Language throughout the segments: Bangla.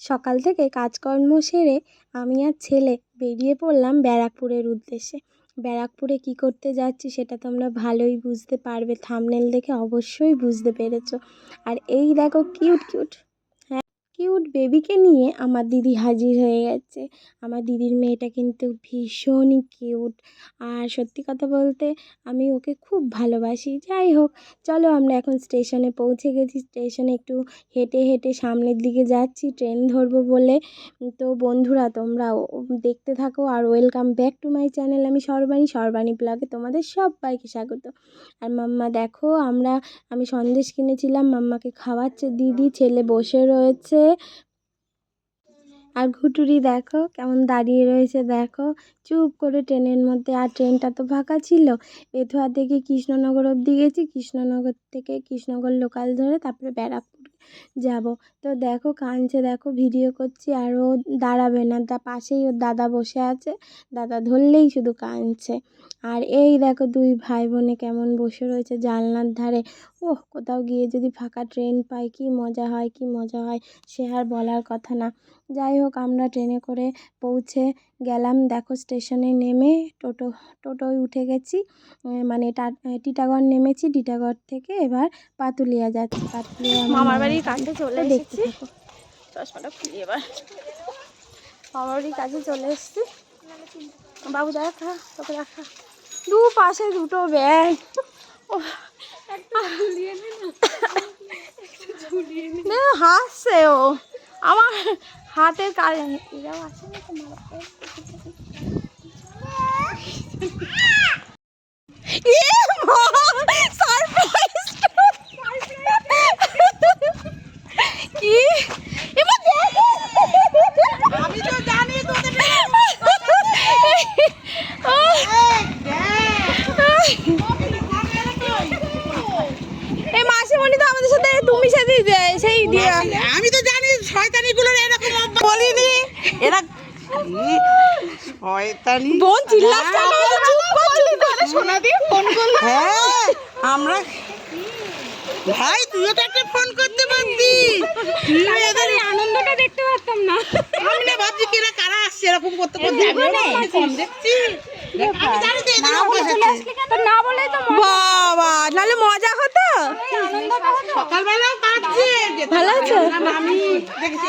সকাল থেকে কাজকর্ম সেরে আমি আর ছেলে বেরিয়ে পড়লাম ব্যারাকপুরের উদ্দেশ্যে। ব্যারাকপুরে কি করতে যাচ্ছি সেটা তোমরা ভালোই বুঝতে পারবে থামনেল দেখে অবশ্যই বুঝতে পেরেছ। আর এই দেখো কিউট কিউট কিউট বেবিকে নিয়ে আমার দিদি হাজির হয়ে গেছে। আমার দিদির মেয়েটা কিন্তু ভীষণই কিউট আর সত্যি কথা বলতে আমি ওকে খুব ভালোবাসি। যাই হোক, চলো আমরা এখন স্টেশনে পৌঁছে গেছি। স্টেশনে একটু হেঁটে হেঁটে সামনের দিকে যাচ্ছি। ট্রেন ধরবো বলে। তো বন্ধুরা তোমরাও দেখতে থাকো আর welcome back to my channel আমি সর্বাণী সর্বাণী ব্লগে তোমাদের সবাইকে স্বাগত। আর মাম্মা, দেখো আমরা, আমি সন্দেশ কিনেছিলাম। মাম্মাকে খাওয়াচ্ছে দিদি, ছেলে বসে রয়েছে। আর ঘুটুরি দেখো, কেমন দাঁড়িয়ে রয়েছে দেখো। চুপ করে ট্রেনের মধ্যে, আর ট্রেনটা তো ফাঁকা ছিল। বেথুয়া থেকে কৃষ্ণনগর অবধি গেছি, কৃষ্ণনগর থেকে কৃষ্ণনগর লোকাল ধরে তারপরে ব্যারাকপুর যাব। তো দেখো, কাঁদছে, দেখো ভিডিও করছি, আর ও দাঁড়াবে না। তা পাশেই ওর দাদা বসে আছে, দাদা ধরলেই শুধু কাঁদছে। আর এই দেখো, দুই ভাই বোনে কেমন বসে রয়েছে জানলার ধারে। ওহ কোথাও গিয়ে যদি ফাঁকা ট্রেন পাই কি মজা হয় কি মজা হয় সে আর বলার কথা না। যাই হোক আমরা ট্রেনে করে পৌঁছে গেলাম। দেখো স্টেশনে নেমে টোটো টোটোয় উঠে গেছি। মানে টিটাগড় নেমেছি। টিটাগড় থেকে এবার পাতুলিয়া যাচ্ছি। পাতুলিয়া মামার বাড়ির কাছে চলে এসেছি। চশমাটা খুলি এবার। মামার বাড়ির কাছে চলে এসেছি। বাবু দেখা তোকে দেখা। দু পাশে দুটো ব্যাগ। না হাসছে ও। আমার হাতের কাজে এরাও আছে না তো মারা কি? এবার আমি তো জানি তোদের এই মাসিমণি তো আমাদের সাথে তুমি সাথে সেই দিয়ে আমি তো জানি শয়তানি গুলোর এরকম অভ্যাস। বলিনি এরা ই, শয়তানি। বোন। সোনা দিয়ে ফোন করল। হ্যাঁ আমরা ভাই তুইও তো একটা ফোন করতে পারতি। তুই এদের আনন্দটা দেখতে পারতাম না। আমি না ভাবছি কিরা কারা আসছে এরকম করতে করতে। দেখছি। আমি নালে মজা হতো? সকালবেলাও কাঁদছে। ভালো আছো? না, না, আমি দেখেছি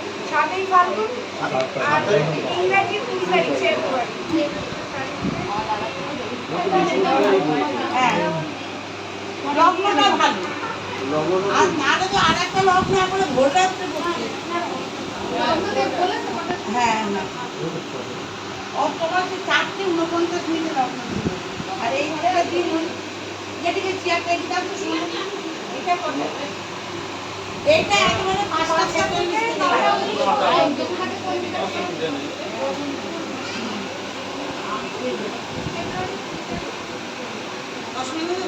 লগ্নটা ভালো। আর নাহলে তো আর একটা লগ্ন করে ভোর রাত্রে হ্যাঁ ও তোমার যে চারটে উনপঞ্চাশ মিনিট লগ্ন ছিল। আর এই একটা দিন যেটিকে চেয়ারটা দিতাম এটা কত এইটা একেবারে পাঁচটা সেকেন্ড দশ মিনিট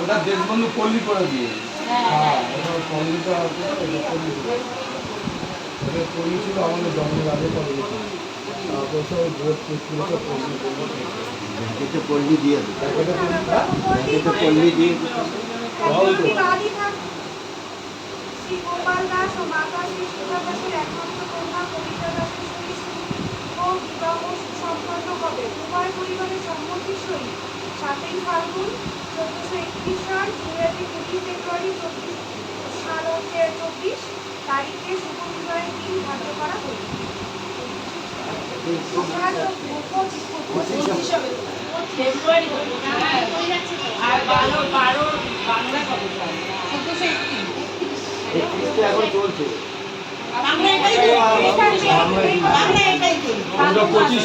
ওটা দেশবন্ধু পল্লী করে দিয়ে। হ্যাঁ। ওটা পল্লীটা ওটা পল্লী। ওটা পল্লী ছিল আমাদের জন্মের আগে পল্লী। তারপর সব ভোট চেক করে সব পল্লী পল্লী ব্যাংকেতে পল্লী দিয়ে দিত ব্যাংকেতে পল্লী, হ্যাঁ? ব্যাংকেতে পল্লী দিয়ে দিত সবই তো। শ্রী গোপাল দাস ও মাতা শ্রী সুধা দাসের একমাত্র কন্যা কবিতা দাসের সহিত ও বিবাহ সম্পন্ন হবে। উভয় পরিবারের সম্মতির সহিত সাতই ফাল্গুন চোদ্দশো একত্রিশ সাল ইংরেজি কুড়ি ফেব্রুয়ারি চব্বিশ সাল হচ্ছে বাড়িতে শুভ বিবাহের দিন ধার্য করা হলো। ফেব্রুয়ারি আর বারো বারো বাংলা কবে চোদ্দশো একত্রিশ। এখন চলছে পঁচিশ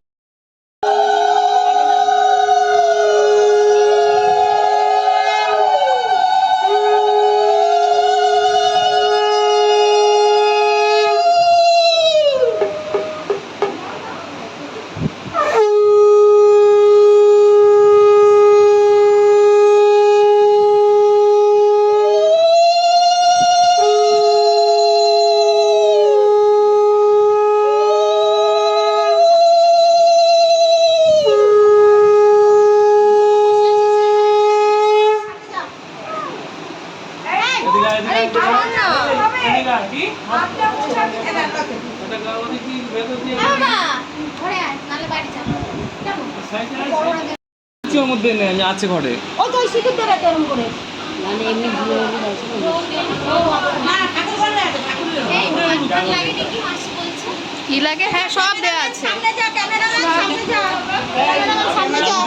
কি? দিয়ে? কিছুর মধ্যে নেই আমি আছে ঘরে। ও তো সিঁদুর দেবে কেরম করে। না ঠাকুর ঘরে আছে ঠাকুর কি লাগে? হ্যাঁ সব দেওয়া আছে। সামনে যা ক্যামেরাম্যান সামনে যা সামনে যা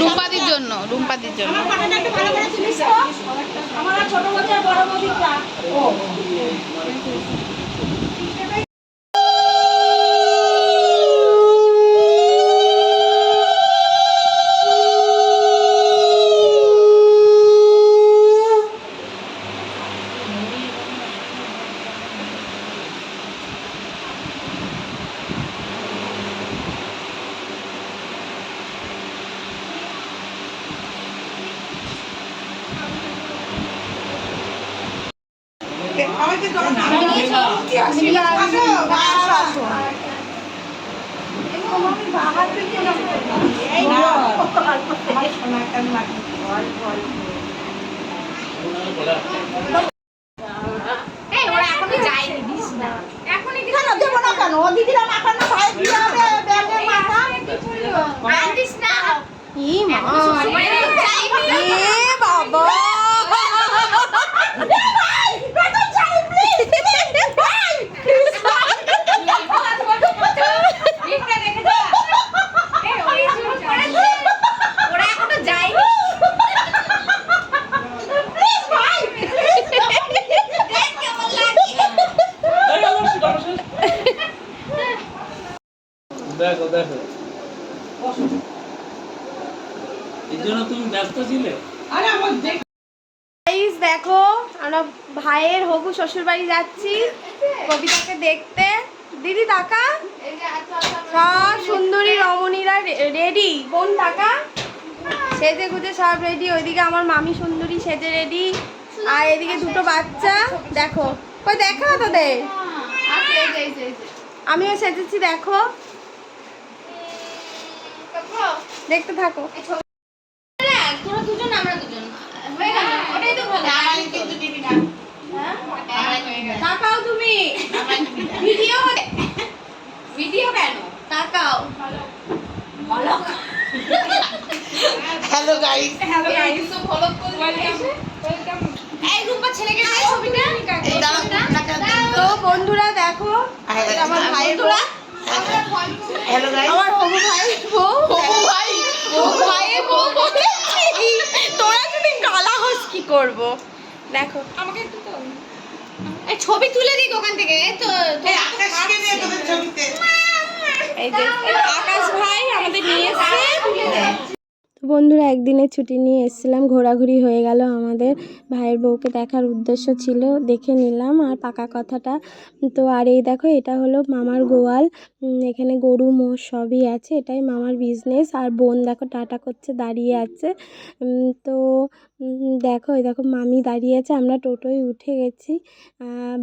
রুম্পাদির জন্য রুম্পাদির জন্য। আমার ছোট বড় বৌদিটা ও আমাকে যখন আমি আসো আসো আসো আমি বাহার থেকে এই না আমার সোনা কেন লাগে কেন দেবো না কেন ও দিদিরা মাথা না ভাই দিয়ে হবে ব্যাঙের মাথা ই মা এ বাবা দেখো দেখো। এই জন্য তুমি ব্যস্ত ছিলে? আরে আমার দেখ দেখো আমরা ভাইয়ের হবু শ্বশুর বাড়ি যাচ্ছি। কবিতাকে দেখতে। দিদি টাকা? সব সুন্দরী রমণীরা রেডি কোন টাকা? সেজে গুজে সব রেডি ওইদিকে আমার মামি সুন্দরী সেজে রেডি আর এদিকে দুটো বাচ্চা। দেখো। কই দেখা তোদের আমিও সেজেছি দেখো। দেখতে থাকো। তোরা দুজন আমরা দুজন। হয়ে গেল। ওটাই তো ভালো কিন্তু দিবি না তাকাও তুমি। ভিডিও ভিডিও কেন? তাকাও। হ্যালো গাইস হ্যালো গাইস তো ফলো করে এই রূপা ছেলেকে দিয়ে ছবিটা? তো বন্ধুরা দেখো আমার ভাইয়ের বউ। হ্যালো গাইস আমার হবু ভাইয়ের বউ। করব। দেখো। এই ছবি তুলে দিই দোকান থেকে এই তো এই আকাশকে নিয়ে তোদের ছবিতে? এই যে আকাশ ভাই আমাদের নিয়ে এসছে। তো বন্ধুরা একদিনের ছুটি নিয়ে এসেছিলাম ঘোরাঘুরি হয়ে গেল আমাদের। ভাইয়ের বউকে দেখার উদ্দেশ্য ছিল দেখে নিলাম আর পাকা কথাটা। তো আর এই দেখো এটা হলো মামার গোয়াল। এখানে গরু মোষ সবই আছে এটাই মামার বিজনেস আর বোন দেখো টাটা করছে দাঁড়িয়ে আছে। তো দেখো, এই দেখো, মামি দাঁড়িয়ে আছে, আমরা টোটোয় উঠে গেছি।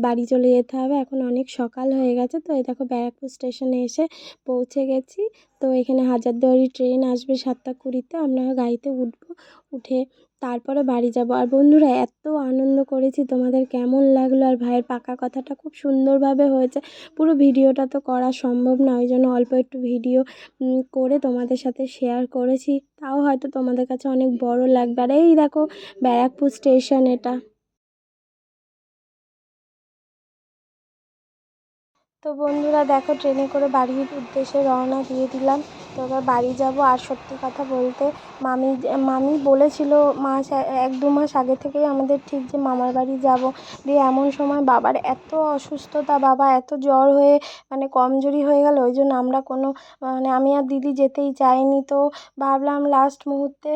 বাড়ি চলে যেতে হবে, এখন অনেক সকাল হয়ে গেছে, তো এই দেখো, ব্যারাকপুর স্টেশনে এসে পৌঁছে গেছি। তো এখানে হাজারদুয়ারি ট্রেন আসবে সাতটা কুড়িতে, আমরা গাড়িতে উঠবো, উঠে তারপরে বাড়ি যাব। আর বন্ধুরা, এত আনন্দ করেছি তোমাদের, কেমন লাগল? আর ভাইয়ের পাকা কথাটা খুব সুন্দরভাবে হয়েছে। পুরো ভিডিওটা তো করা সম্ভব না, ওই জন্য অল্প একটু ভিডিও করে তোমাদের সাথে শেয়ার করেছি। তাও হয়তো তোমাদের কাছে অনেক বড় লাগবে। আর এই দেখো, ব্যারাকপুর স্টেশন এটা। তো বন্ধুরা, দেখো, ট্রেনে করে বাড়ির উদ্দেশ্যে রওনা দিয়ে দিলাম। তো এবার বাড়ি যাব, আর সত্যি কথা বলতে মামি মামি বলেছিল মাস এক দু মাস আগে থেকেই আমাদের ঠিক যে মামার বাড়ি যাব। দিয়ে এমন সময় বাবার এত অসুস্থতা, বাবা এত জ্বর হয়ে মানে কমজোরি হয়ে গেল, ওই জন্য আমরা কোনো মানে আমি আর দিদি যেতেই চাইনি। তো ভাবলাম লাস্ট মুহূর্তে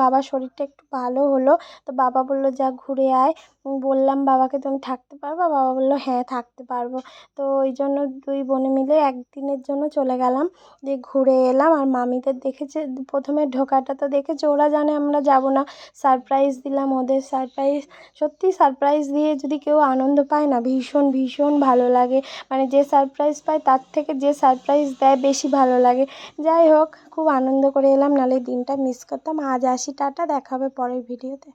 বাবার শরীরটা একটু ভালো হলো। তো বাবা বলল, যা ঘুরে আয়। বললাম, বাবাকে তুমি থাকতে পারবা? বাবা বলল হ্যাঁ থাকতে পারব। তো ওই জন্য দুই বোনে মিলে একদিনের জন্য চলে গেলাম। দিয়ে ঘুরে এলাম। আর মামিদের দেখেছে, প্রথমে ঢোকাটা তো দেখেছে ওরা জানে আমরা যাব না। সারপ্রাইজ দিলাম ওদের সারপ্রাইজ সত্যি সারপ্রাইজ দিয়ে যদি কেউ আনন্দ পায় না, ভীষণ ভীষণ ভালো লাগে। মানে যে সারপ্রাইজ পায়, তার থেকে যে সারপ্রাইজ দেয় বেশি ভালো লাগে। যাই হোক, খুব আনন্দ করে এলাম, নালে দিনটা মিস করতাম। আজ আসি, টাটা, দেখা হবে পরের ভিডিওতে